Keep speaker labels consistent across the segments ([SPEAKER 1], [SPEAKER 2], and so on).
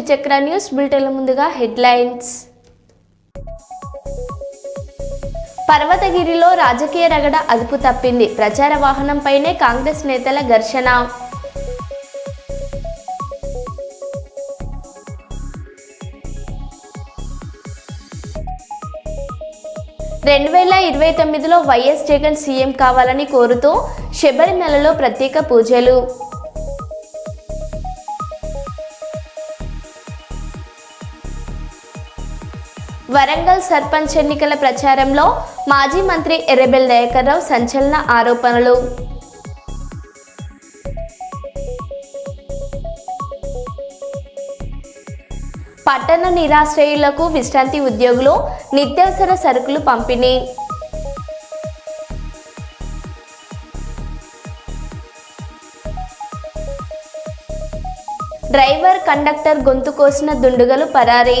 [SPEAKER 1] Welcome news బులెటిన్ల ముందుగా headlines. పర్వతగిరిలో రాజకీయ రగడ అదుపు తప్పింది. ప్రచార వాహనంపైనే కాంగ్రెస్ నేతల ఘర్షణ. రెండు వేల ఇరవై తొమ్మిదిలో వైఎస్ జగన్ సీఎం కావాలని కోరుతూ శబరిమలలో ప్రత్యేక పూజలు. వరంగల్ సర్పంచ్ ఎన్నికల ప్రచారంలో మాజీ మంత్రి ఎర్రబెల్ దయాకర్రావు సంచలన ఆరోపణలు. పట్టణ నిరాశ్రయులకు విశ్రాంతి ఉద్యోగులు నిత్యావసర సరుకులు పంపిణీ. డ్రైవర్ కండక్టర్ గొంతు కోసిన దుండుగలు పరారీ.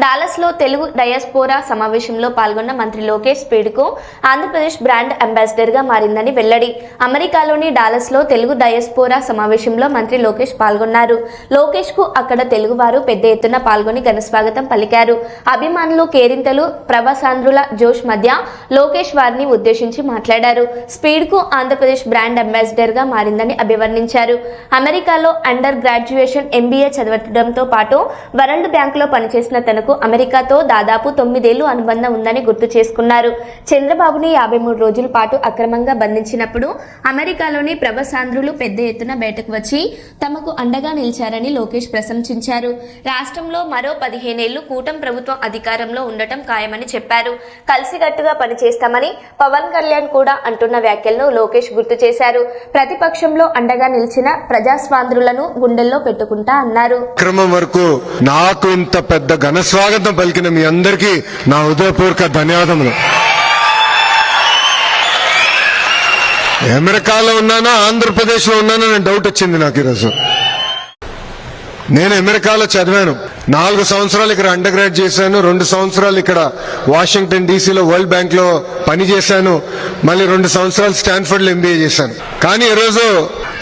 [SPEAKER 1] డాలస్లో తెలుగు డయాస్పోరా సమావేశంలో పాల్గొన్న మంత్రి లోకేష్ స్పీడ్కు ఆంధ్రప్రదేశ్ బ్రాండ్ అంబాసిడర్గా మారిందని వెల్లడి. అమెరికాలోని డాలస్లో తెలుగు డయాస్పోరా సమావేశంలో మంత్రి లోకేష్ పాల్గొన్నారు. లోకేష్కు అక్కడ తెలుగువారు పెద్ద ఎత్తున పాల్గొని ఘనస్వాగతం పలికారు. అభిమానులు కేరింతలు ప్రవాసాంధ్రుల జోష్ మధ్య లోకేష్ వారిని ఉద్దేశించి మాట్లాడారు. స్పీడ్కు ఆంధ్రప్రదేశ్ బ్రాండ్ అంబాసిడర్గా మారిందని అభివర్ణించారు. అమెరికాలో అండర్ గ్రాడ్యుయేషన్ ఎంబీఏ చదవడంతో పాటు వరల్డ్ బ్యాంకులో పనిచేసిన తనకు అమెరికాతో దాదాపు తొమ్మిదేళ్ళు అనుబంధం ఉందని గుర్తు చేసుకున్నారు. చంద్రబాబుని యాభై మూడు రోజుల పాటు అక్రమంగా బంధించినప్పుడు అమెరికాలోని ప్రవసాంధ్రులు పెద్ద ఎత్తున బయటకు వచ్చి తమకు అండగా నిలిచారని లోకేష్ ప్రశంసించారు. రాష్ట్రంలో మరో పదిహేనేళ్ళు కూటం ప్రభుత్వం అధికారంలో ఉండటం ఖాయమని చెప్పారు. కలిసికట్టుగా పనిచేస్తామని పవన్ కళ్యాణ్ కూడా అంటున్న వ్యాఖ్యలను లోకేష్ గుర్తు చేశారు. ప్రతిపక్షంలో అండగా నిలిచిన ప్రజాస్వాంధ్రులను గుండెల్లో పెట్టుకుంటా అన్నారు.
[SPEAKER 2] వరకు నాకు ఇంత పెద్ద ఘన స్వాగతం పలికిన మీ అందరికీ నా హృదయపూర్వక ధన్యవాదములు. అమెరికాలో ఉన్నానా ఆంధ్రప్రదేశ్లో ఉన్నానా డౌట్ వచ్చింది నాకు ఈరోజు. నేను అమెరికాలో చదివాను. నాలుగు సంవత్సరాలు ఇక్కడ అండర్ గ్రాడ్ చేశాను రెండు సంవత్సరాలు ఇక్కడ వాషింగ్టన్ డీసీలో వరల్డ్ బ్యాంక్లో పని చేశాను మళ్ళీ రెండు సంవత్సరాలు స్టాన్ఫర్డ్లో ఎంబీఏ చేశాను. కానీ ఈరోజు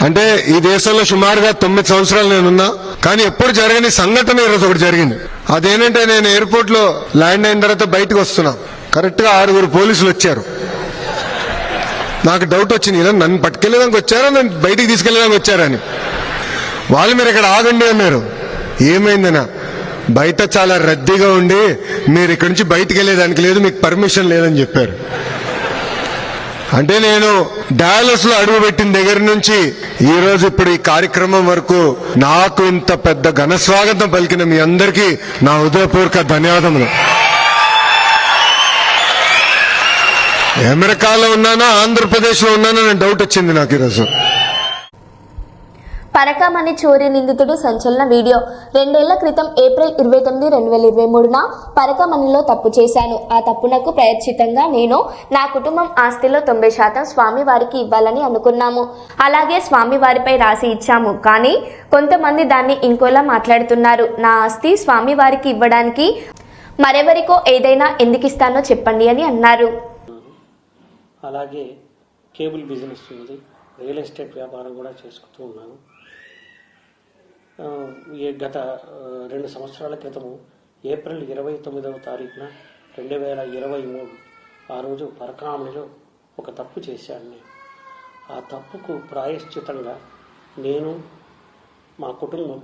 [SPEAKER 2] అంటే ఈ దేశంలో సుమారుగా తొమ్మిది సంవత్సరాలు నేనున్నా కానీ ఎప్పుడు జరగని సంఘటన ఈరోజు ఒకటి జరిగింది. అదేంటంటే నేను ఎయిర్పోర్ట్లో ల్యాండ్ అయిన తర్వాత బయటకు వస్తున్నా. కరెక్ట్గా ఆరుగురు పోలీసులు వచ్చారు. నాకు డౌట్ వచ్చింది ఇలా నన్ను పట్టుకెళ్ళడానికి వచ్చారా నన్ను బయటికి తీసుకెళ్ళడానికి వచ్చారని వాళ్ళు మీరు ఇక్కడ ఆగండి అన్నారు. ఏమైందనా బయట చాలా రద్దీగా ఉండి మీరు ఇక్కడి నుంచి బయటికి వెళ్ళేదానికి లేదు మీకు పర్మిషన్ లేదని చెప్పారు. అంటే నేను డయాలసిస్లో అడుగు పెట్టిన దగ్గర నుంచి ఈ రోజు ఇప్పుడు ఈ కార్యక్రమం వరకు నాకు ఇంత పెద్ద ఘన స్వాగతం పలికిన మీ అందరికీ నా హృదయపూర్వక ధన్యవాదములు. అమెరికాలో ఉన్నానా? ఆంధ్రప్రదేశ్లో ఉన్నానా? అని డౌట్ వచ్చింది నాకు ఈరోజు.
[SPEAKER 1] పరకామణి చోరీ నిందితుడు సంచలన వీడియో. రెండేళ్ళ క్రితం ఏప్రిల్ ఇరవై తొమ్మిది రెండు వేల ఇరవై మూడున పరకామణిలో తప్పు చేశాను. ఆ తప్పునకు ప్రయత్నితంగా నేను నా కుటుంబం ఆస్తిలో తొంభై శాతం స్వామి వారికి ఇవ్వాలని అనుకున్నాము. అలాగే స్వామి వారిపై రాసి ఇచ్చాము. కానీ కొంతమంది దాన్ని ఇంకోలా మాట్లాడుతున్నారు. నా ఆస్తి స్వామి వారికి ఇవ్వడానికి మరెవరికో ఏదైనా ఎందుకు ఇస్తానో చెప్పండి అని అన్నారు.
[SPEAKER 3] అలాగే కేబుల్ బిజినెస్ ఉంది. రియల్ ఎస్టేట్ వ్యాపారం కూడా చేసుకుంటూ ఉన్నాను. గత రెండు సంవత్సరాల క్రితము ఏప్రిల్ ఇరవై తొమ్మిదవ తారీఖున రెండు వేల ఇరవై మూడు ఆ రోజు పరకామణిలో ఒక తప్పు చేశాను నేను. ఆ తప్పుకు ప్రాయశ్చితంగా నేను మా కుటుంబం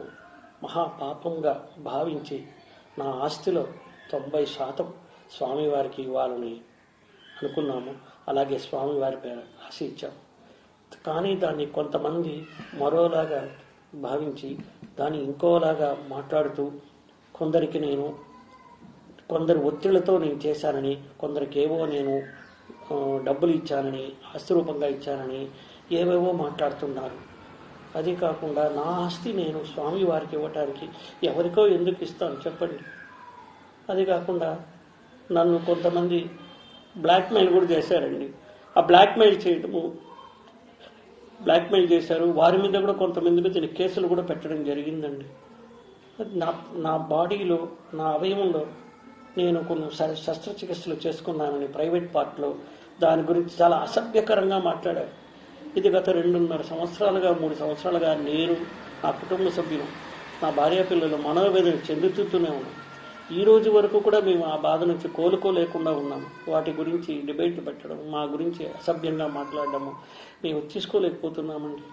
[SPEAKER 3] మహాపాపంగా భావించి నా ఆస్తిలో తొంభై శాతం స్వామివారికి ఇవ్వాలని అనుకున్నాము. అలాగే స్వామివారి పేరు రాసి ఇచ్చాము కానీ దాన్ని కొంతమంది మరోలాగా భావించి దాన్ని ఇంకోలాగా మాట్లాడుతూ కొందరికి నేను కొందరు ఒత్తిళ్ళతో నేను చేశానని కొందరికి ఏవో నేను డబ్బులు ఇచ్చానని ఆస్తి రూపంగా ఇచ్చానని ఏవేవో మాట్లాడుతున్నారు. అదే కాకుండా నా ఆస్తి నేను స్వామి వారికి ఇవ్వటానికి ఎవరికో ఎందుకు ఇస్తాను చెప్పండి. అది కాకుండా నన్ను కొంతమంది బ్లాక్మెయిల్ కూడా చేశారండి. ఆ బ్లాక్మెయిల్ చేయటము బ్లాక్మెయిల్ చేశారు. వారి మీద కూడా కొంతమంది మీద నేను కేసులు కూడా పెట్టడం జరిగిందండి. నా నా బాడీలో నా అవయవంలో నేను కొన్ని శ- శస్త్రచికిత్సలు చేసుకున్నానని ప్రైవేట్ పార్ట్లో దాని గురించి చాలా అసభ్యకరంగా మాట్లాడారు. ఇది గత రెండున్నర సంవత్సరాలుగా మూడు సంవత్సరాలుగా నేను నా కుటుంబ సభ్యులు నా భార్య పిల్లలు మనోవేదన చెందుతూనే ఉన్నాం. ఈ రోజు వరకు కూడా మేము ఆ బాధ నుంచి కోలుకోలేకుండా ఉన్నాము. వాటి గురించి డిబేట్లు పెట్టడం మా గురించి అసభ్యంగా మాట్లాడడము మేము తీసుకోలేకపోతున్నామండి.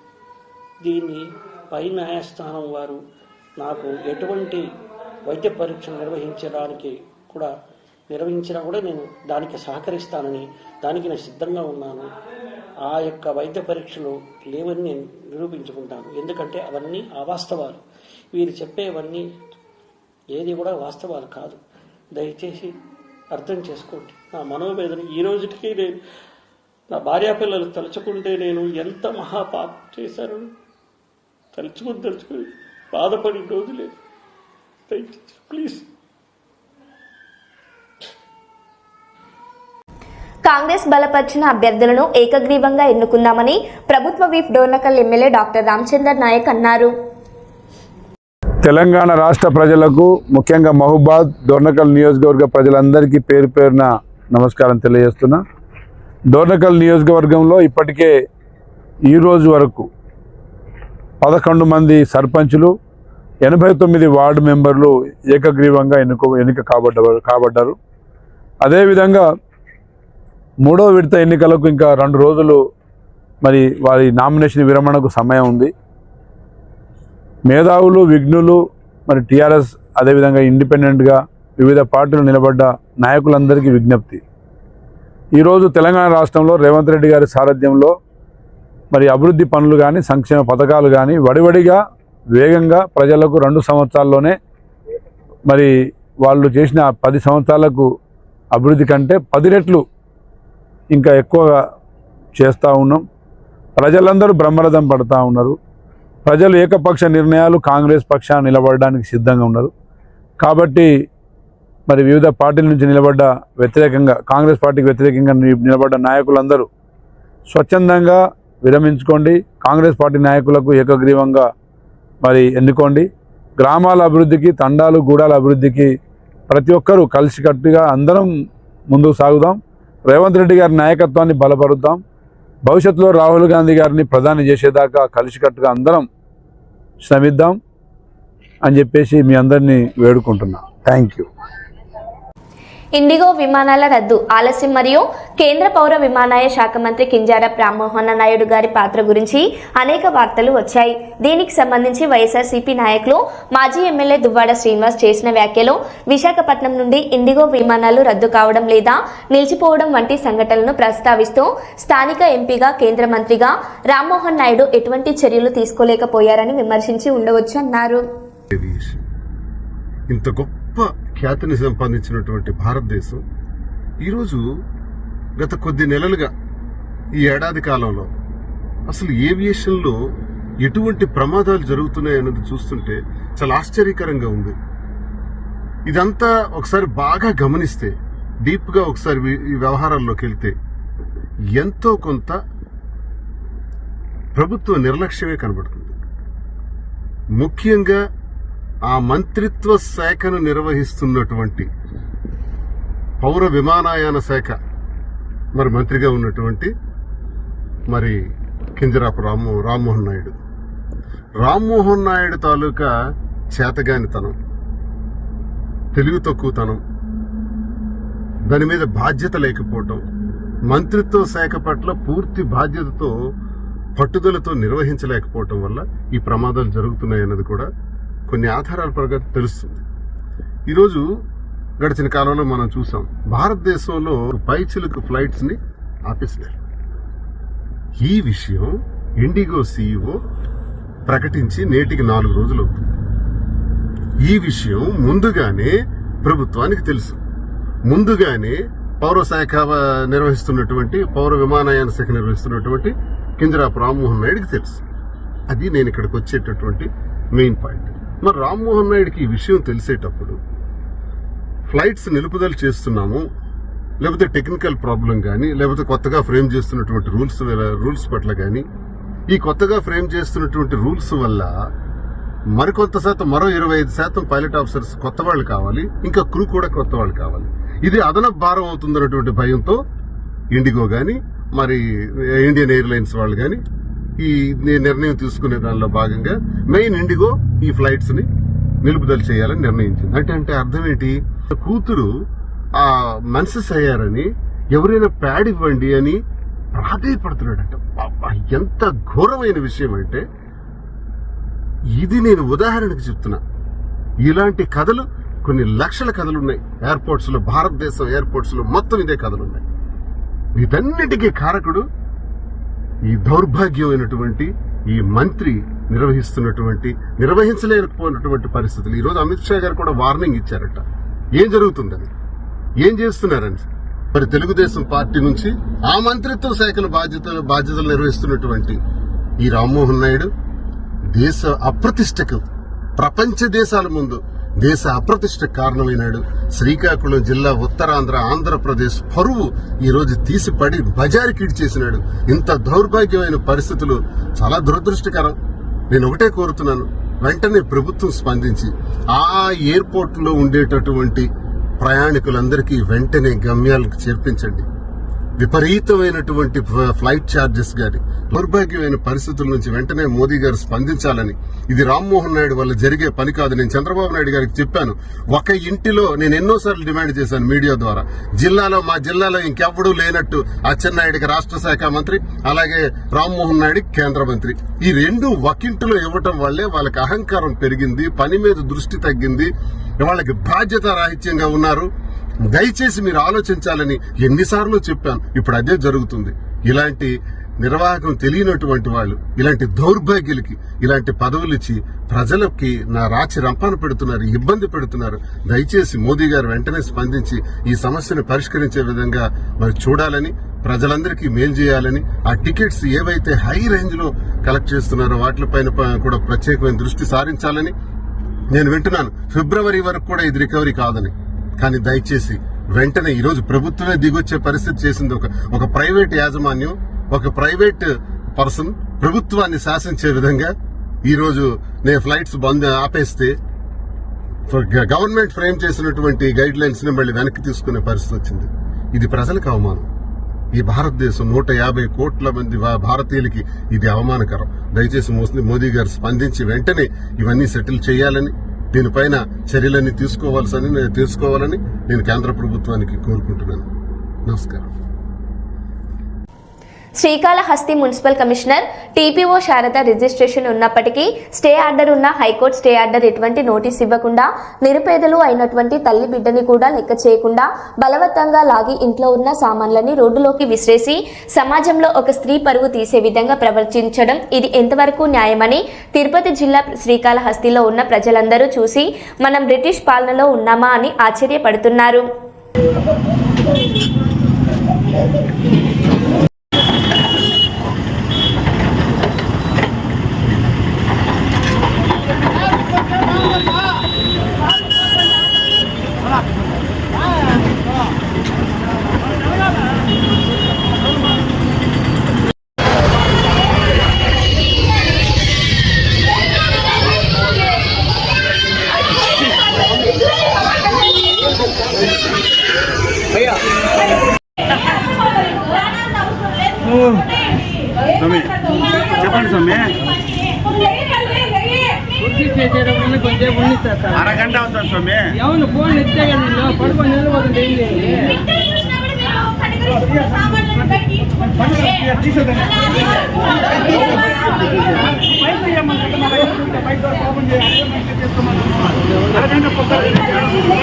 [SPEAKER 3] దీన్ని పై న్యాయస్థానం వారు నాకు ఎటువంటి వైద్య పరీక్ష నిర్వహించడానికి కూడా నిర్వహించినా కూడా నేను దానికి సహకరిస్తానని దానికి నేను సిద్ధంగా ఉన్నాను. ఆ యొక్క వైద్య పరీక్షలు లేవని నేను నిరూపించుకుంటాను. ఎందుకంటే అవన్నీ అవాస్తవాలు. వీరు చెప్పేవన్నీ ఏది కూడా వాస్తవాలు కాదు. దయచేసి అర్థం చేసుకోండి. నా మనోవేదన ఈ రోజుకి నేను నా భార్యాపిల్లలు తలుచుకుంటే నేను ఎంత మహాపాప చేశాను తలుచుకుని తలుచుకుని బాధపడి రోజు లేదు. దయచేసి ప్లీజ్.
[SPEAKER 1] కాంగ్రెస్ బలపరిచిన అభ్యర్థులను ఏకగ్రీవంగా ఎన్నుకుందామని ప్రభుత్వ whip Dornakal MLA doctor Ramachander Naik అన్నారు.
[SPEAKER 4] తెలంగాణ రాష్ట్ర ప్రజలకు ముఖ్యంగా మహబాద్ దొర్నకల్ నియోజకవర్గ ప్రజలందరికీ పేరు పేరున నమస్కారం తెలియజేస్తున్నా. దొర్నకల్ నియోజకవర్గంలో ఇప్పటికే ఈ రోజు వరకు పదకొండు మంది సర్పంచులు ఎనభై తొమ్మిది వార్డు మెంబర్లు ఏకగ్రీవంగా ఎన్నుకో ఎన్నిక కాబడ్డ కాబడ్డారు. అదేవిధంగా మూడో విడత ఎన్నికలకు ఇంకా రెండు రోజులు మరి వారి నామినేషన్ విరమణకు సమయం ఉంది. మేధావులు విఘ్నులు మరి టీఆర్ఎస్ అదేవిధంగా ఇండిపెండెంట్గా వివిధ పార్టీలు నిలబడ్డ నాయకులందరికీ విజ్ఞప్తి. ఈరోజు తెలంగాణ రాష్ట్రంలో రేవంత్ రెడ్డి గారి సారథ్యంలో మరి అభివృద్ధి పనులు కానీ సంక్షేమ పథకాలు కానీ వడివడిగా వేగంగా ప్రజలకు రెండు సంవత్సరాల్లోనే మరి వాళ్ళు చేసిన పది సంవత్సరాలకు అభివృద్ధి కంటే పది రెట్లు ఇంకా ఎక్కువగా చేస్తూ ఉన్నాం. ప్రజలందరూ బ్రహ్మరథం పడుతూ ఉన్నారు. ప్రజలు ఏకపక్ష నిర్ణయాలు కాంగ్రెస్ పక్షాన్ని నిలబడడానికి సిద్ధంగా ఉన్నారు. కాబట్టి మరి వివిధ పార్టీల నుంచి నిలబడ్డ వ్యతిరేకంగా కాంగ్రెస్ పార్టీకి వ్యతిరేకంగా నిలబడ్డ నాయకులందరూ స్వచ్ఛందంగా విరమించుకోండి. కాంగ్రెస్ పార్టీ నాయకులకు ఏకగ్రీవంగా మరి ఎన్నుకోండి. గ్రామాల అభివృద్ధికి తండాలు గూడాల అభివృద్ధికి ప్రతి ఒక్కరూ కలిసికట్టుగా అందరం ముందుకు సాగుదాం. రేవంత్ రెడ్డి గారి నాయకత్వాన్ని బలపరుద్దాం. భవిష్యత్తులో రాహుల్ గాంధీ గారిని ప్రధాని చేసేదాకా కలిసికట్టుగా అందరం శ్రమిద్దాం అని చెప్పేసి మీ అందరినీ వేడుకుంటున్నా. థ్యాంక్ యూ
[SPEAKER 1] ఇండిగో విమానాల రద్దు ఆలస్యం మరియు కేంద్ర పౌర విమానయాన శాఖ మంత్రి కింజారా రామ్మోహన్ నాయుడు గారి పాత్ర గురించి అనేక వార్తలు వచ్చాయి. దీనికి సంబంధించి వైఎస్ఆర్సీపీ నాయకులు మాజీ ఎమ్మెల్యే దువ్వాడ శ్రీనివాస్ చేసిన వ్యాఖ్యలు విశాఖపట్నం నుండి ఇండిగో విమానాలు రద్దు కావడం లేదా నిలిచిపోవడం వంటి సంఘటనలను ప్రస్తావిస్తూ స్థానిక ఎంపీగా కేంద్ర మంత్రిగా రామ్మోహన్ నాయుడు ఎటువంటి చర్యలు తీసుకోలేకపోయారని విమర్శించి ఉండవచ్చు అన్నారు.
[SPEAKER 5] ఇంత గొప్ప ఖ్యాతిని సంపాదించినటువంటి భారతదేశం. ఈరోజు గత కొద్ది నెలలుగా ఈ ఏడాది కాలంలో అసలు ఏవియేషన్లో ఎటువంటి ప్రమాదాలు జరుగుతున్నాయి అన్నది చూస్తుంటే చాలా ఆశ్చర్యకరంగా ఉంది. ఇదంతా ఒకసారి బాగా గమనిస్తే డీప్గా ఒకసారి ఈ వ్యవహారాల్లోకి వెళ్తే ఎంతో కొంత ప్రభుత్వ నిర్లక్ష్యమే కనబడుతుంది. ముఖ్యంగా ఆ మంత్రిత్వ శాఖను నిర్వహిస్తున్నటువంటి పౌర విమానయాన శాఖ మరి మంత్రిగా ఉన్నటువంటి మరి కింజరాపు రామ్మో రామ్మోహన్ నాయుడు. రామ్మోహన్ నాయుడు తాలూకా చేతగానితనం తెలివి తక్కువతనం దాని మీద బాధ్యత లేకపోవటం మంత్రిత్వ శాఖ పట్ల పూర్తి బాధ్యతతో పట్టుదలతో నిర్వహించలేకపోవటం వల్ల ఈ ప్రమాదాలు జరుగుతున్నాయి అన్నది కూడా కొన్ని ఆధారాల పరంగా తెలుస్తుంది. ఈరోజు గడిచిన కాలంలో మనం చూసాం భారతదేశంలో పైచిలకు ఫ్లైట్స్ని ఆపేసినారు. ఈ విషయం ఇండిగో సీఈఓ ప్రకటించి నేటికి నాలుగు రోజులు అవుతుంది. ఈ విషయం ముందుగానే ప్రభుత్వానికి తెలుసు. ముందుగానే పౌర శాఖ నిర్వహిస్తున్నటువంటి పౌర విమానయాన శాఖ నిర్వహిస్తున్నటువంటి కింజరాపు రామ్మోహన్ నాయుడికి తెలుసు. అది నేను ఇక్కడికి వచ్చేటటువంటి మెయిన్ పాయింట్. మరి రామ్మోహన్ నాయుడికి ఈ విషయం తెలిసేటప్పుడు ఫ్లైట్స్ నిలుపుదల చేస్తున్నాము లేకపోతే టెక్నికల్ ప్రాబ్లం కానీ లేకపోతే కొత్తగా ఫ్రేమ్ చేస్తున్నటువంటి రూల్స్ రూల్స్ పట్ల కానీ ఈ కొత్తగా ఫ్రేమ్ చేస్తున్నటువంటి రూల్స్ వల్ల మరికొంత శాతం మరో ఇరవై ఐదు శాతం పైలట్ ఆఫీసర్స్ కొత్త వాళ్ళు కావాలి ఇంకా క్రూ కూడా కొత్త వాళ్ళు కావాలి. ఇది అదనపు భారం అవుతుందన్నటువంటి భయంతో ఇండిగో కానీ మరి ఇండియన్ ఎయిర్లైన్స్ వాళ్ళు కానీ ఈ నిర్ణయం తీసుకునే దానిలో భాగంగా మెయిన్ ఇండిగో ఈ ఫ్లైట్స్ని నిలుపుదల చేయాలని నిర్ణయించింది. అంటే అంటే అర్థం ఏంటి? కూతురు ఆ మన్సెస్ అయ్యారని ఎవరైనా ప్యాడ్ ఇవ్వండి అని ప్రాధేయపడుతున్నాడంట. అబ్బా, ఎంత ఘోరమైన విషయం అంటే ఇది నేను ఉదాహరణకు చెప్తున్నా. ఇలాంటి కథలు కొన్ని లక్షల కథలు ఉన్నాయి ఎయిర్పోర్ట్స్లో భారతదేశం ఎయిర్పోర్ట్స్లో మొత్తం ఇదే కథలు ఉన్నాయి వీటన్నిటికీ కారకుడు ఈ దౌర్భాగ్యమైనటువంటి ఈ మంత్రి నిర్వహిస్తున్నటువంటి నిర్వహించలేకపోయినటువంటి పరిస్థితులు. ఈరోజు అమిత్ షా గారు కూడా వార్నింగ్ ఇచ్చారట. ఏం జరుగుతుందని? ఏం చేస్తున్నారని? మరి తెలుగుదేశం పార్టీ నుంచి ఆ మంత్రిత్వ శాఖల బాధ్యతలు బాధ్యతలు నిర్వహిస్తున్నటువంటి ఈ రామ్మోహన్ నాయుడు దేశ అప్రతిష్టకు ప్రపంచ దేశాల ముందు దేశ అప్రతిష్ట కారణమైనాడు శ్రీకాకుళం జిల్లా ఉత్తరాంధ్ర ఆంధ్రప్రదేశ్ పరువు ఈరోజు తీసిపడి తీసి చేసినాడు. ఇంత దౌర్భాగ్యమైన పరిస్థితులు చాలా దురదృష్టకరం. నేను ఒకటే కోరుతున్నాను. వెంటనే ప్రభుత్వం స్పందించి ఆ ఎయిర్పోర్ట్లో ఉండేటటువంటి ప్రయాణికులందరికీ వెంటనే గమ్యాలకు చేర్పించండి. విపరీతమైనటువంటి ఫ్లైట్ ఛార్జెస్ గాని దౌర్భాగ్యమైన పరిస్థితుల నుంచి వెంటనే మోదీ గారు స్పందించాలని ఇది రామ్మోహన్ నాయుడు వల్ల జరిగే పని కాదు. నేను చంద్రబాబు నాయుడు గారికి చెప్పాను ఒక ఇంటిలో నేను ఎన్నోసార్లు డిమాండ్ చేశాను మీడియా ద్వారా. జిల్లాలో మా జిల్లాలో ఇంకెవ్వడూ లేనట్టు అచ్చెన్నాయుడికి రాష్ట్ర శాఖ మంత్రి అలాగే రామ్మోహన్ నాయుడికి కేంద్ర మంత్రి. ఈ రెండు ఒకింటిలో ఇవ్వటం వల్లే వాళ్ళకి అహంకారం పెరిగింది పని మీద దృష్టి తగ్గింది వాళ్ళకి బాధ్యత రాహిత్యంగా ఉన్నారు. దయచేసి మీరు ఆలోచించాలని ఎన్నిసార్లు చెప్పాను. ఇప్పుడు అదే జరుగుతుంది. ఇలాంటి నిర్వాహకం తెలియనటువంటి వాళ్ళు ఇలాంటి దౌర్భాగ్యులకి ఇలాంటి పదవులు ఇచ్చి ప్రజలకి నా రాచి రంపాన పెడుతున్నారు ఇబ్బంది పెడుతున్నారు. దయచేసి మోదీ గారు వెంటనే స్పందించి ఈ సమస్యను పరిష్కరించే విధంగా మరి చూడాలని ప్రజలందరికీ మేలు చేయాలని ఆ టికెట్స్ ఏవైతే హై రేంజ్లో కలెక్ట్ చేస్తున్నారో వాటిపైన కూడా ప్రత్యేకమైన దృష్టి సారించాలని నేను వింటున్నాను. ఫిబ్రవరి వరకు కూడా ఇది రికవరీ కాదని. కానీ దయచేసి వెంటనే ఈరోజు ప్రభుత్వమే దిగొచ్చే పరిస్థితి చేసింది. ఒక ఒక ప్రైవేట్ యాజమాన్యం ఒక ప్రైవేట్ పర్సన్ ప్రభుత్వాన్ని శాసించే విధంగా ఈరోజు నేను ఫ్లైట్స్ బంద్ ఆపేస్తే గవర్నమెంట్ ఫ్రేమ్ చేసినటువంటి గైడ్ లైన్స్ని మళ్ళీ వెనక్కి తీసుకునే పరిస్థితి వచ్చింది. ఇది ప్రజలకు అవమానం. ఈ భారతదేశం నూట యాభై కోట్ల మంది భారతీయులకి ఇది అవమానకరం. దయచేసి మోస్ది- మోదీ గారు స్పందించి వెంటనే ఇవన్నీ సెటిల్ చేయాలని దీనిపైన చర్యలన్నీ తీసుకోవాల్సని తీసుకోవాలని నేను కేంద్ర ప్రభుత్వానికి కోరుకుంటున్నాను. నమస్కారం.
[SPEAKER 1] Srikalahasti municipal commissioner TPO Sarada registration ఉన్నప్పటికీ స్టే ఆర్డర్ ఉన్న హైకోర్టు స్టే ఆర్డర్ ఎటువంటి నోటీస్ ఇవ్వకుండా నిరుపేదలు అయినటువంటి తల్లి బిడ్డని కూడా లెక్క చేయకుండా బలవత్తంగా లాగి ఇంట్లో ఉన్న సామాన్లని రోడ్డులోకి విసిరేసి సమాజంలో ఒక స్త్రీ పరువు తీసే విధంగా ప్రవర్తించడం ఇది ఎంతవరకు న్యాయమని తిరుపతి జిల్లా శ్రీకాళహస్తిలో ఉన్న ప్రజలందరూ చూసి మనం బ్రిటిష్ పాలనలో ఉన్నామా అని ఆశ్చర్యపడుతున్నారు.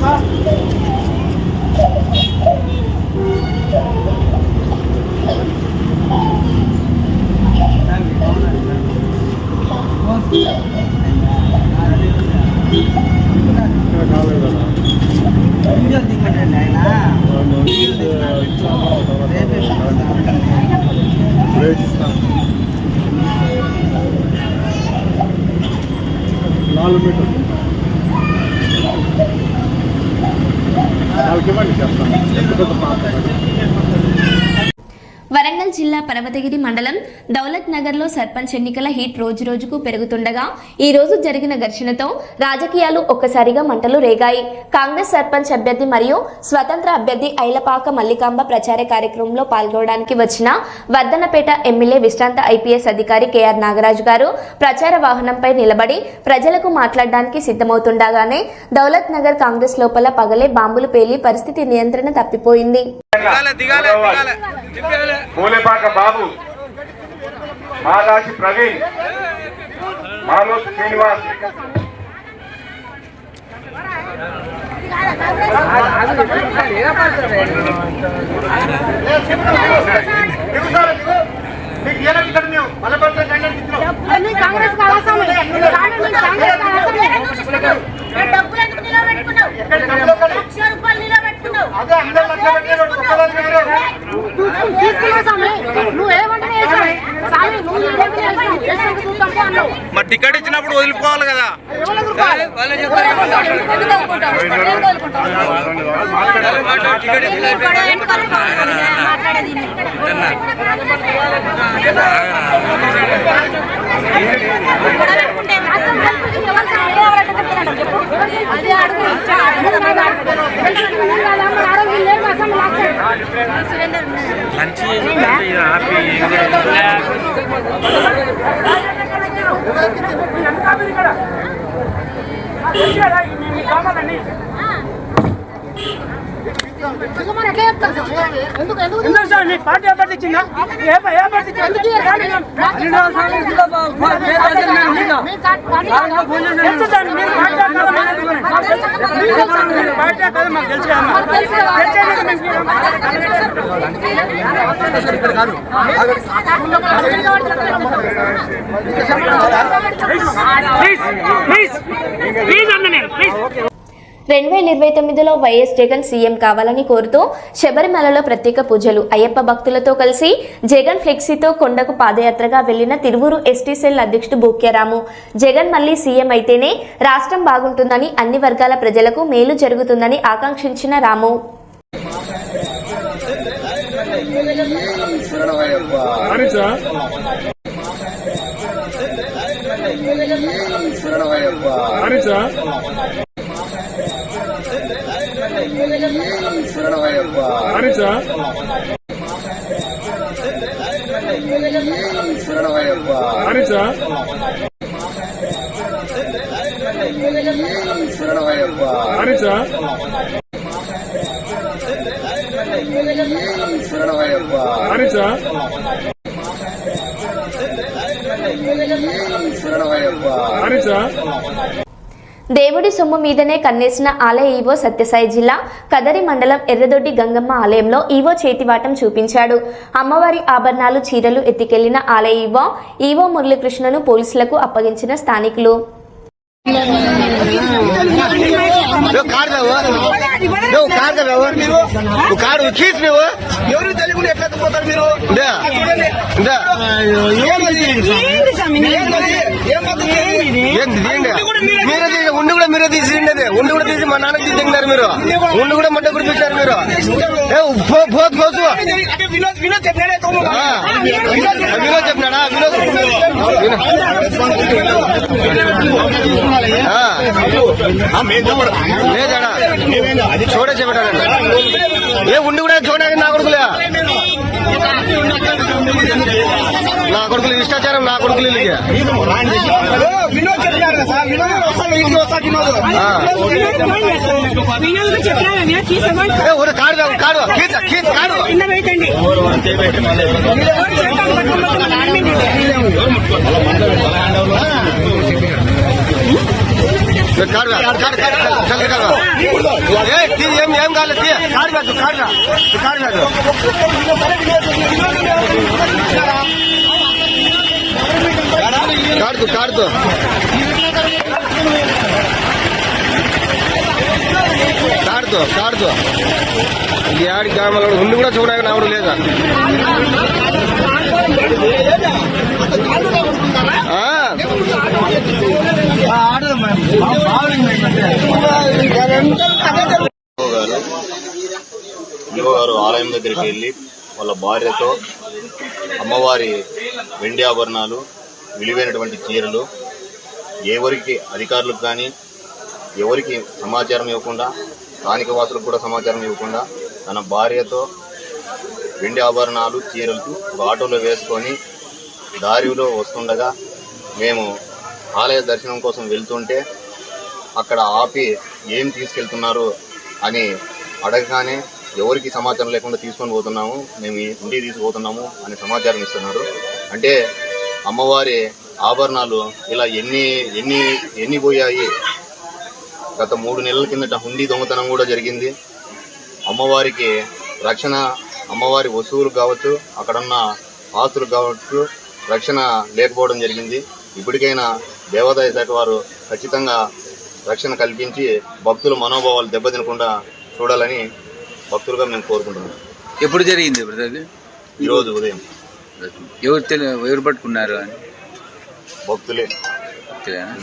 [SPEAKER 6] đó
[SPEAKER 7] నాలుగు మీటర్లు పాప.
[SPEAKER 1] వరంగల్ జిల్లా పర్వతగిరి మండలం దౌలత్ నగర్లో సర్పంచ్ ఎన్నికల హీట్ రోజు రోజుకు పెరుగుతుండగా ఈ రోజు జరిగిన ఘర్షణతో రాజకీయాలు ఒక్కసారిగా మంటలు రేగాయి. కాంగ్రెస్ సర్పంచ్ అభ్యర్థి మరియు స్వతంత్ర అభ్యర్థి ఐలపాక మల్లికాంబ ప్రచార కార్యక్రమంలో పాల్గొనడానికి వచ్చిన వర్ధనపేట ఎమ్మెల్యే విశ్రాంత ఐపీఎస్ అధికారి కేఆర్ నాగరాజు గారు ప్రచార వాహనంపై నిలబడి ప్రజలకు మాట్లాడడానికి సిద్ధమవుతుండగానే దౌలత్ నగర్ కాంగ్రెస్ లోపల పగలే బాంబులు పేలి పరిస్థితి నియంత్రణ తప్పిపోయింది.
[SPEAKER 6] పూలేపాక బాబు. మాదాసి ప్రవీణ్. మాలోత్ శ్రీనివాస్.
[SPEAKER 8] డబ్బులు ఎందుకు నిలబెట్టుకున్నావు? లక్ష రూపాయలు
[SPEAKER 9] మరి టికెట్ ఇచ్చినప్పుడు వదిలిపోవాలి కదా.
[SPEAKER 8] ఎవరికి Shit, I... ఎందుకు సార్
[SPEAKER 10] మీ పార్టీ అభ్యర్థి ఇచ్చిందా ఏ ఏ
[SPEAKER 8] కా- పార్టీ కాదా?
[SPEAKER 10] మాకు తెలుసు. పార్టీ కాదా మాకు.
[SPEAKER 8] మాకు
[SPEAKER 10] ప్లీజ్ ప్లీజ్ ప్లీజ్ అన్న ప్లీజ్
[SPEAKER 1] రెండు వేల ఇరవై తొమ్మిదిలో వైఎస్ జగన్ సీఎం కావాలని కోరుతూ శబరిమలలో ప్రత్యేక పూజలు. అయ్యప్ప భక్తులతో కలిసి జగన్ ఫ్లెక్సీతో కొండకు పాదయాత్రగా వెళ్ళిన తిరువూరు ఎస్టీ సెల్ అధ్యక్షుడు బూక్యరాము జగన్ మళ్ళీ సీఎం అయితేనే రాష్ట్రం బాగుంటుందని అన్ని వర్గాల ప్రజలకు మేలు జరుగుతుందని ఆకాంక్షించిన రాము. శరణమయ్యప్ప హరిచ దేవుడి సొమ్ము మీదనే కన్నేసిన ఆలయ ఈవో సత్యసాయి జిల్లా కదరి మండలం ఎర్రదొడ్డి గంగమ్మ ఆలయంలో ఈవో చేతివాటం చూపించాడు. అమ్మవారి ఆభరణాలు చీరలు ఎత్తికెళ్ళిన ఆలయ ఈవో ఈవో మురళీకృష్ణను పోలీసులకు అప్పగించిన స్థానికులు.
[SPEAKER 6] కారు కీస్ నువ్వు? ఎవరు తెలియకుండా ఎట్లా పోతారు మీరు. మీరే తీసి ఉండి కూడా మీరే తీసిండి అది ఉండి కూడా తీసి మా నాన్న తీసినారు మీరు. ఉండి కూడా మంట కురిపించారు మీరు. పోతు ఆ, వినోద్ చెప్పినాడా? వినోద్ లేదాడా చూడే చెప్పాడండి ఏ ఉండి కూడా చూడడానికి నా కొడుకులే. నా కొడుకులు ఇష్టాచారం నా కొడుకులు కాడు కాడు కాడు. కాడు ఏం ఏం కాలేదు కాడు కాదు కాడు కాడు కాదు ఏడా? కాడుతూ కాడుతూ కాడుతూ ఈ ఆడి గ్రామంలో ఉండి కూడా చూడడానికి నావడు లేదా ఆ.
[SPEAKER 11] ఈవో గారు ఈవో గారు ఆలయం దగ్గరికి వెళ్ళి వాళ్ళ భార్యతో అమ్మవారి వెండి ఆభరణాలు విలువైనటువంటి చీరలు ఎవరికి అధికారులకు కానీ ఎవరికి సమాచారం ఇవ్వకుండా స్థానిక వాసులకు కూడా సమాచారం ఇవ్వకుండా తన భార్యతో వెండి ఆభరణాలు చీరలు ఒక ఆటోలో వేసుకొని దారిలో వస్తుండగా మేము ఆలయ దర్శనం కోసం వెళ్తుంటే అక్కడ ఆపి ఏం తీసుకెళ్తున్నారు అని అడగగానే ఎవరికి సమాచారం లేకుండా తీసుకొని పోతున్నాము మేము ఈ ఇంటికి తీసుకుపోతున్నాము అని సమాచారం ఇస్తున్నారు. అంటే అమ్మవారి ఆభరణాలు ఇలా ఎన్ని ఎన్ని ఎన్ని పోయాయి? గత మూడు నెలల కిందట హుండీ దొంగతనం కూడా జరిగింది. అమ్మవారికి రక్షణ అమ్మవారి వస్తువులు కావచ్చు అక్కడున్న ఆస్తులు కావచ్చు రక్షణ లేకపోవడం జరిగింది. ఇప్పటికైనా దేవాదాయ శాఖ వారు ఖచ్చితంగా రక్షణ కల్పించి భక్తుల మనోభావాలు దెబ్బతినకుండా చూడాలని భక్తులుగా మేము కోరుకుంటున్నాం.
[SPEAKER 9] ఎప్పుడు జరిగింది బ్రదర్
[SPEAKER 11] ఈరోజు ఉదయం.
[SPEAKER 9] ఎవరు తెలి ఎవరు పట్టుకున్నారు అని?
[SPEAKER 11] భక్తులే?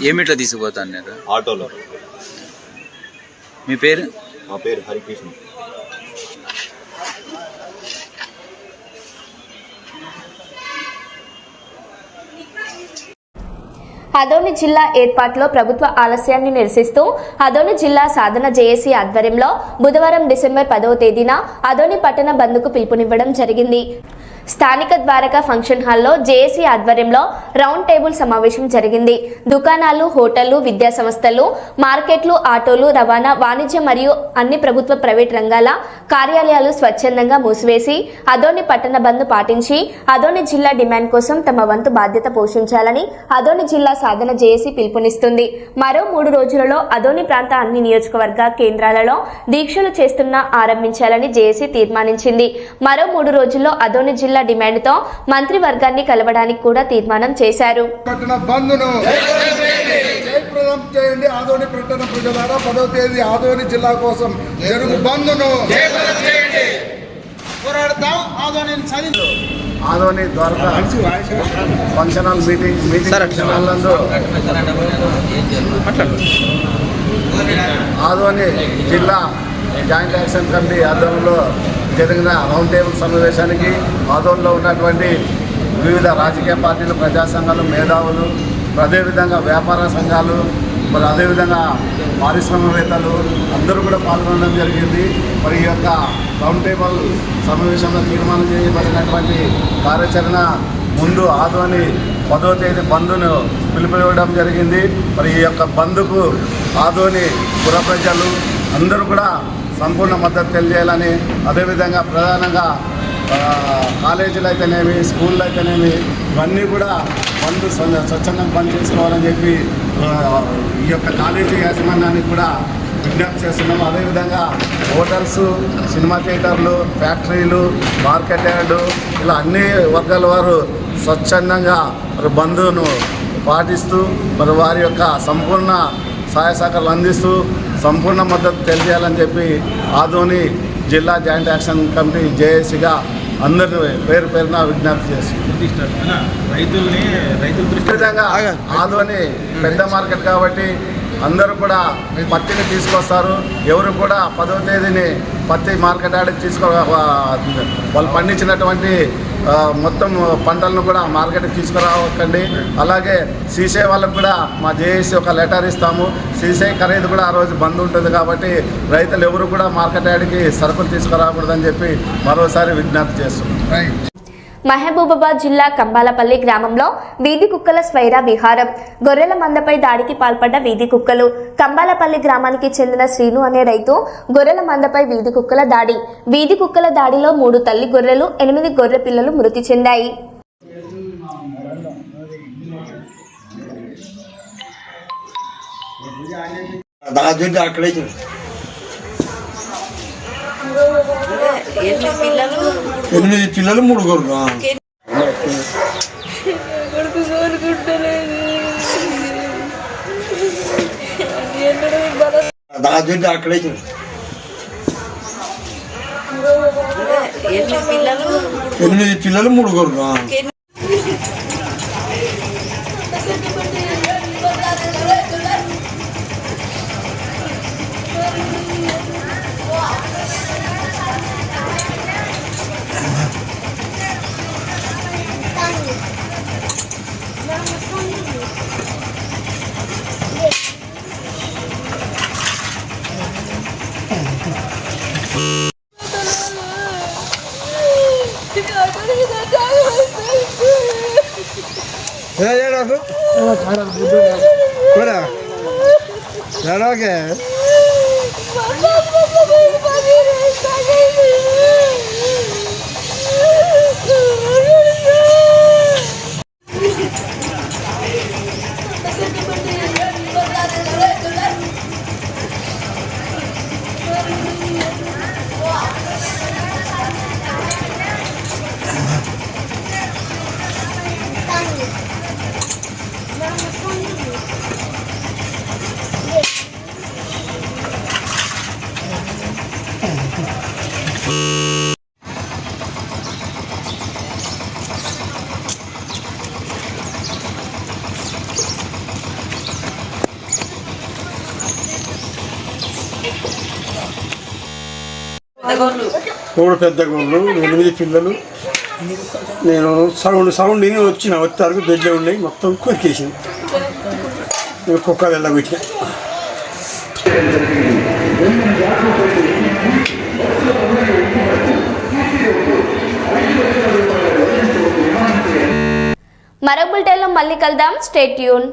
[SPEAKER 9] ఏమిట్లా తీసుకుపోతా అన్నారు
[SPEAKER 11] ఆటోలో.
[SPEAKER 9] మీ పేరు?
[SPEAKER 11] మా పేరు హరికృష్ణ.
[SPEAKER 1] హదోని జిల్లా ఏర్పాటులో ప్రభుత్వ ఆలస్యాన్ని నిరసిస్తూ హదోని జిల్లా సాధన జేఏసీ ఆధ్వర్యంలో బుధవారం డిసెంబర్ పదవ తేదీన అదోని పట్టణ బంద్కు పిలుపునివ్వడం జరిగింది. స్థానిక ద్వారకా ఫంక్షన్ హాల్లో జేఏసీ ఆధ్వర్యంలో రౌండ్ టేబుల్ సమావేశం జరిగింది. దుకాణాలు హోటళ్ళు విద్యా సంస్థలు మార్కెట్లు ఆటోలు రవాణా వాణిజ్య మరియు అన్ని ప్రభుత్వ ప్రైవేట్ రంగాల కార్యాలయాలు స్వచ్ఛందంగా మూసివేసి అదోని పట్టణ బంద్ పాటించి అదోని జిల్లా డిమాండ్ కోసం తమ వంతు బాధ్యత పోషించాలని అదోని జిల్లా సాధన జేఏసీ పిలుపునిస్తుంది. మరో మూడు రోజులలో అదోని ప్రాంత అన్ని నియోజకవర్గ కేంద్రాలలో దీక్షలు చేస్తున్న ఆరంభించాలని జేఏసీ తీర్మానించింది. మరో మూడు రోజుల్లో అదోని జిల్లా డిమాండ్తో మంత్రివర్గాన్ని కలవడానికి కూడా తీర్మానం చేశారు.
[SPEAKER 7] పట్టణ బంద్ను జయప్రదం చేయండి ఆదోని పట్టణ ప్రజలారా. పదవ తేదీ ఆదోని జిల్లా కోసం జరుగు బంద్ను పోరాడతాం Adoni Adoni Dwaraka function hall meeting meeting function hall నందు ఆదోని జిల్లా జాయింట్ యాక్షన్ కమిటీ ఆధ్వర్యంలో జరిగిన రౌండ్ టేబుల్ సమావేశానికి ఆదోన్లో ఉన్నటువంటి వివిధ రాజకీయ పార్టీలు ప్రజా సంఘాలు మేధావులు అదేవిధంగా వ్యాపార సంఘాలు మరి అదేవిధంగా పారిశ్రామికవేత్తలు అందరూ కూడా పాల్గొనడం జరిగింది. మరి ఈ యొక్క రౌండ్ టేబుల్ సమావేశంలో తీర్మానం చేయబడినటువంటి కార్యాచరణ ముందు ఆదోని పదో తేదీ బంద్ను పిలుపునివ్వడం జరిగింది. మరి ఈ యొక్క బంద్కు ఆదోని పుర ప్రజలు అందరూ కూడా సంపూర్ణ మద్దతు తెలియజేయాలని అదేవిధంగా ప్రధానంగా కాలేజీలు అయితేనేమి స్కూళ్ళు అయితేనేమి ఇవన్నీ కూడా మందు స్వచ్ఛందంగా పనిచేసుకోవాలని చేసుకోవాలని చెప్పి ఈ యొక్క కాలేజీ యాజమాన్యానికి కూడా విజ్ఞప్తి చేస్తున్నాము. అదేవిధంగా హోటల్స్ సినిమా థియేటర్లు ఫ్యాక్టరీలు మార్కెట్ యార్డు ఇలా అన్ని వర్గాల వారు స్వచ్ఛందంగా మరి బంధువును పాటిస్తూ మరి వారి యొక్క సంపూర్ణ సహాయ సహకారాలు అందిస్తూ సంపూర్ణ మద్దతు తెలియజేయాలని చెప్పి ఆదోని జిల్లా జాయింట్ యాక్షన్ కమిటీ జేఏసీగా అందరిని పేరు పేరున విజ్ఞప్తి చేస్తుంది
[SPEAKER 9] రైతుల్ని రైతుల
[SPEAKER 7] విధంగా ఆదోని పెద్ద మార్కెట్ కాబట్టి అందరూ కూడా పత్తిని తీసుకొస్తారు. ఎవరు కూడా పదవ తేదీని పత్తి మార్కెట్ ఆడికి తీసుకో వాళ్ళు పండించినటువంటి మొత్తం పంటలను కూడా మార్కెట్కి తీసుకురావకండి అలాగే సీసే వాళ్ళకు కూడా మా జేఏసీ ఒక లెటర్ ఇస్తాము. సీసీ ఖరీదు కూడా ఆ రోజు బంద్ ఉంటుంది కాబట్టి రైతులు ఎవరు కూడా మార్కెట్ యార్డ్కి సరుకులు తీసుకురాకూడదని చెప్పి మరోసారి విజ్ఞప్తి చేస్తున్నాం.
[SPEAKER 1] మహబూబాబాద్ జిల్లా కంబాలపల్లి గ్రామంలో వీధి కుక్కల స్వైరా విహారం. గొర్రెల మందపై దాడికి పాల్పడ్డ వీధి కుక్కలు. కంబాలపల్లి గ్రామానికి చెందిన శ్రీను అనే రైతు గొర్రెల మందపై వీధి కుక్కల దాడి. వీధి కుక్కల దాడిలో మూడు తల్లి గొర్రెలు ఎనిమిది గొర్రె పిల్లలు మృతి చెందాయి.
[SPEAKER 7] ఎనిమిది పిల్లలు మూడు
[SPEAKER 8] కొడుకు దాచుంటే అక్కడే ఎనిమిది పిల్లలు మూడు కొడుకు 야, 야, 나 그, 어, 가라, 무슨, 가라, 가라, 가라, 가라, మూడు పెద్ద గోళ్ళు ఎనిమిది పిల్లలు. నేను సౌండ్ సౌండ్ విని వచ్చిన వచ్చారు దొడ్లే ఉన్నాయి మొత్తం కొరికేసింది. నేను కుక్క వెళ్ళబెట్టిన
[SPEAKER 1] మరో బులెటిన్లో మళ్ళీ కలుద్దాం. స్టేట్ యూన్